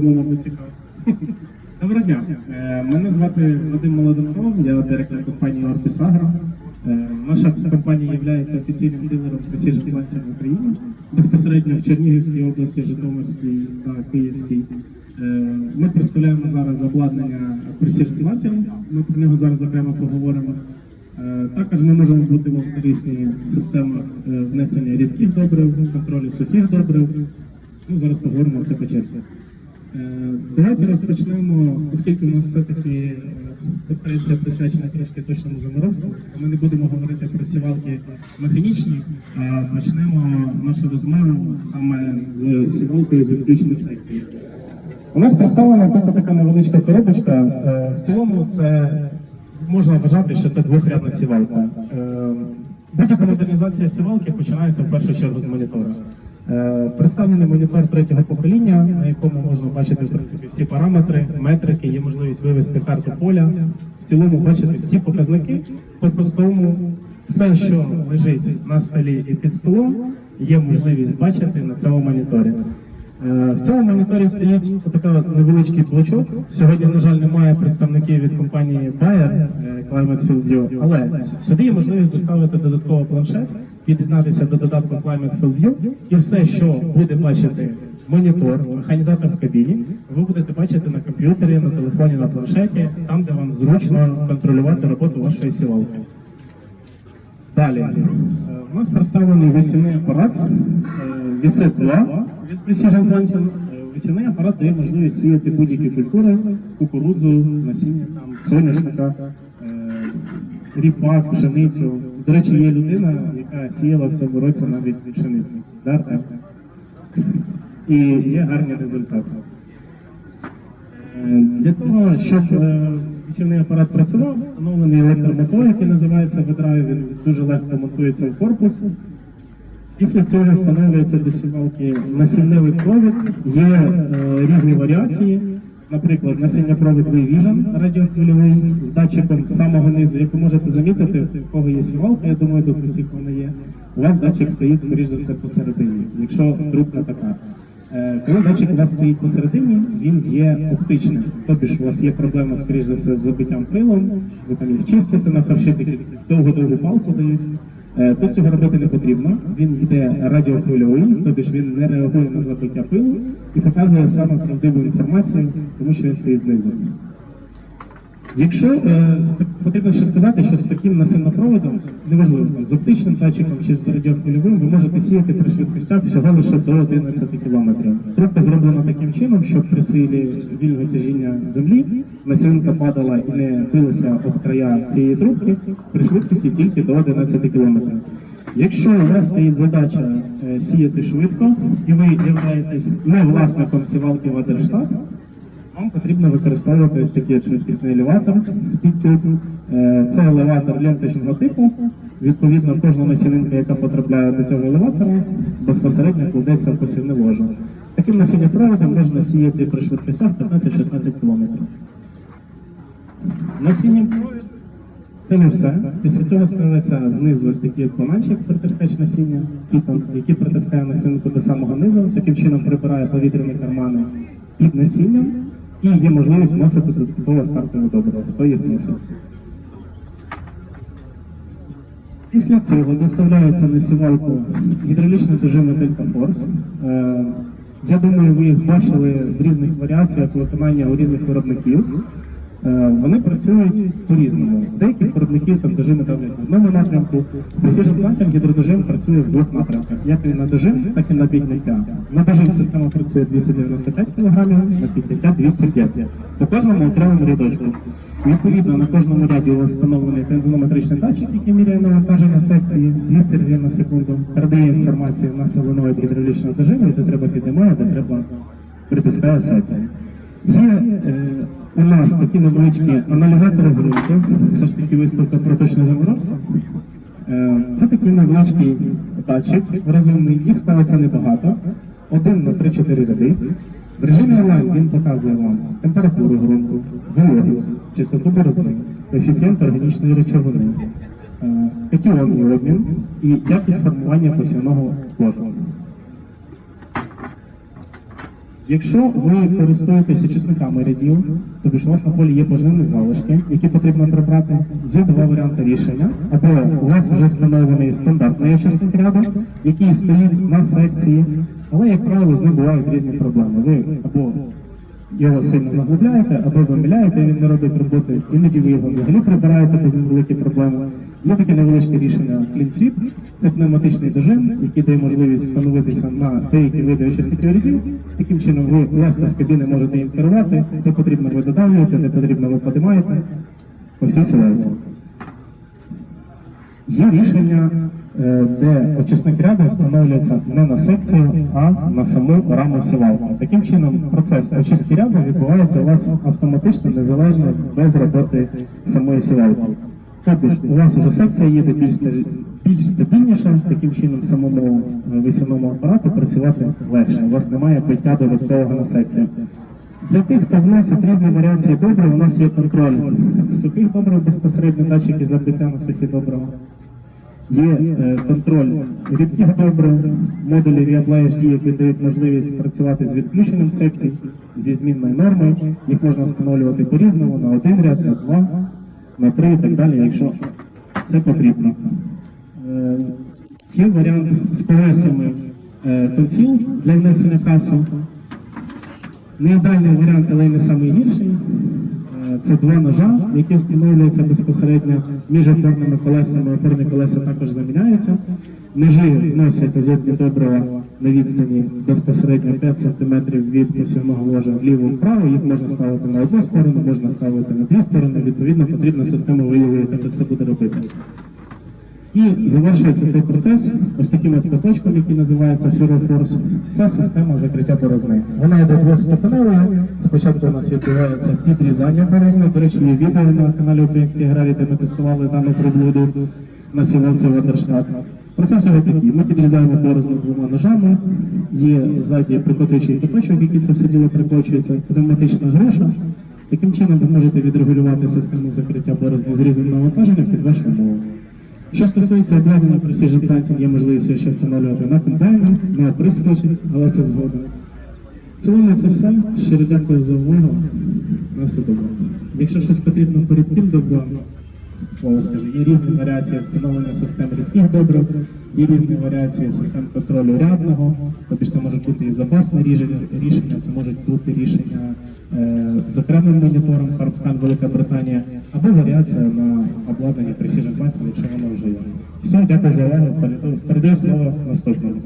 кому мабуть цікаво. Доброго дня. Е, Мене звати Вадим Молоденков, я директор компанії Orbis Agro. Е, Наша компанія є офіційним дилером Precision Planting в Україні, безпосередньо в Чернігівській області, Житомирській та Київській. Е, Ми представляємо зараз обладнання Precision Planting, ми про нього зараз окремо поговоримо. Також ми можемо бути вам в системах е, внесення рідких добрив, контролю сухих добрив. Ну, зараз поговоримо все по черзі. Е, Давайте розпочнемо, оскільки у нас все-таки е, конференція присвячена трошки точному заморозку, ми не будемо говорити про сівалки механічні, а почнемо нашу розмову саме з сівалкою з відключених секцій. У нас представлена тут така невеличка коробочка. Е, В цілому це можна вважати, що це двохрядна сівалка. Будь-яка модернізація сівалки починається в першу чергу з монітора. Представлений монітор третього покоління, на якому можна бачити в принципі всі параметри, метрики, є можливість вивести карту поля. В цілому бачити всі показники. По-простому, все, що лежить на столі і під столом, є можливість бачити на цьому моніторі. Е, В цьому моніторі стоїть такий невеличкий блочок. Сьогодні, на жаль, немає представників від компанії Bayer е, Climate Field View, але сюди є можливість доставити додатковий планшет, під'єднатися до додатку Climate Field View, і все, що буде бачити монітор, механізатор в кабіні, ви будете бачити на комп'ютері, на телефоні, на планшеті, там, де вам зручно контролювати роботу вашої сівалки. Далі. Е, У нас представлений весільний апарат Вісет 2 від Precision Planting. Е, Весільний апарат дає можливість сіяти будь-які культури, кукурудзу, насіння, соняшника, е, ріпак, пшеницю. До речі, є людина, яка сіяла в цьому році навіть пшеницю. І є гарні результати. Е, Для того, щоб е, апарат працював, встановлений електромотор, який називається V-Drive, він дуже легко монтується в корпус. Після цього встановлюється до сівалки насінневий провід, є е, різні варіації. Наприклад, насіннєпровід Vision радіохвильовий з датчиком з самого низу. Як ви можете замітити, в кого є сівалка, я думаю, тут усіх вона є. У вас датчик стоїть, скоріш за все, посередині, якщо трубка така. Е, Коли датчик у вас стоїть посередині, він є оптичним. Тобто у вас є проблема, скоріш за все, з забиттям пилом, ви там їх чистите на харшити, довго-довгу палку дають. Е, Тут цього робити не потрібно. Він йде радіохвильовий, тобто він не реагує на забиття пилу і показує саме правдиву інформацію, тому що він стоїть знизу. Якщо е, потрібно ще сказати, що з таким насильнопроводом, неважливо з оптичним датчиком чи з радіохвильовим, ви можете сіяти при швидкостях всього лише до 11 км. Трубка зроблена таким чином, щоб при силі вільного тяжіння землі насінинка падала і не билася об края цієї трубки при швидкості тільки до 11 км. Якщо у вас стоїть задача е, сіяти швидко, і ви являєтесь не власником сівалки Вадерштат, вам потрібно використовувати ось такий швидкісний елеватор Speedtube. Е, Це елеватор ленточного типу. Відповідно, кожна насінинка, яка потрапляє до цього елеватора, безпосередньо кладеться в посівне ложе. Таким насіннєпроводом можна сіяти при швидкостях 15-16 км. Насіннєпровід це не все. Після цього ставиться знизу ось такий бананчик притискач насіння, який притискає насінку до самого низу, таким чином прибирає повітряні кармани під насінням і є можливість вносити додаткове стартове добриво, хто їх вносить. Після цього доставляється на сівалку гідравлічні дожими Delta Force. Е, Я думаю, ви їх бачили в різних варіаціях виконання у різних виробників. Е, Вони працюють по-різному. Деяких виробників там дожими давлять в одному напрямку. Precision Planting гідродожим працює в двох напрямках, як і на дожим, так і на підняття. На дожим система працює 295 кг, на підняття 205 По кожному окремому рядочку. Відповідно, на кожному ряді у вас встановлений тензонометричний датчик, який міряє навантаження секції 200 разів на секунду, передає інформацію на соленоїд гідравлічного дожиму, де треба піднімає, де треба притискає секцію. Є е, у нас такі невеличкі аналізатори ґрунту, все ж таки виставка про точне заморозку. Е, Це такий невеличкий датчик, розумний, їх ставиться небагато, один на 3-4 ряди. В режимі онлайн він показує вам температуру ґрунту, вологість, чистоту борозни, коефіцієнт органічної речовини, е, катіонний обмін і якість формування посівного плоду. Якщо ви користуєтеся очисниками рядів, тобі у вас на полі є пожежні залишки, які потрібно прибрати, є два варіанти рішення. Або у вас вже встановлений стандартний очисник ряду, який стоїть на секції, але, як правило, з ним бувають різні проблеми. Ви або його сильно заглубляєте, або ви миляєте, і він не робить роботи, іноді ви його взагалі прибираєте без великі проблеми. Є таке невеличке рішення CleanSweep, це пневматичний дожин, який дає можливість встановитися на деякі види очисників рядів. Таким чином ви легко з кабіни можете їм керувати, де потрібно ви додавлюєте, де потрібно ви подимаєте, по всій ситуації. Є рішення, де очисник ряду встановлюється не на секцію, а на саму раму сівалки. Таким чином, процес очистки ряду відбувається у вас автоматично, незалежно без роботи самої сівалки. Тобто у вас вже секція їде більш, більш стабільніше, таким чином самому е, висівному апарату працювати легше. У вас немає биття додаткового на секцію. Для тих, хто вносить різні варіації добрив, у нас є контроль сухих добрив безпосередньо датчики забиття на сухі добрива. Є е, контроль рідких добрив, модулі Reapply які дають можливість працювати з відключенням секцій, зі змінною нормою. Їх можна встановлювати по-різному на один ряд, на два, на три і так далі, якщо це потрібно. Е, Є варіант з колесами е, для внесення касу. Не варіант, але й не найгірший. Е, Це два ножа, які встановлюються безпосередньо між опорними колесами. Опорні колеса також заміняються. Ножі носять азотні добрива на відстані безпосередньо 5 см від посівного ложа вліво-вправо. Їх можна ставити на одну сторону, можна ставити на дві сторони. Відповідно, потрібна система вияву, яка це все буде робити. І завершується цей процес ось таким от каточком, який називається Фірофорс. Це система закриття борозни. Вона йде двохступеневою. Спочатку у нас відбувається підрізання борозни. До речі, є відео на каналі Український аграрій, де ми тестували дану приблуду на сівалці Ватерштат. Процес його такий. Ми підрізаємо борозну двома ножами. Є ззаді прикотуючий каточок, який це все діло прикочується, пневматична груша. Таким чином ви можете відрегулювати систему закриття борозни з різним навантаженням під вашу умову. Що стосується обладнання Precision Planting, є можливість ще встановлювати на комбайни, на прискочі, але це згодом. Цілому це все. Щиро дякую за увагу. На все добре. Якщо щось потрібно перед тим добрам, слово скажу, є різні варіації встановлення систем рідких добрив, є різні варіації систем контролю рядного, тобто це можуть бути і запасне рішення, це можуть бути рішення е, з окремим монітором Фарбскан Велика Британія, або варіація на обладнанні Precision Planting, якщо воно вже є. Все, дякую за увагу. Передаю слово наступному.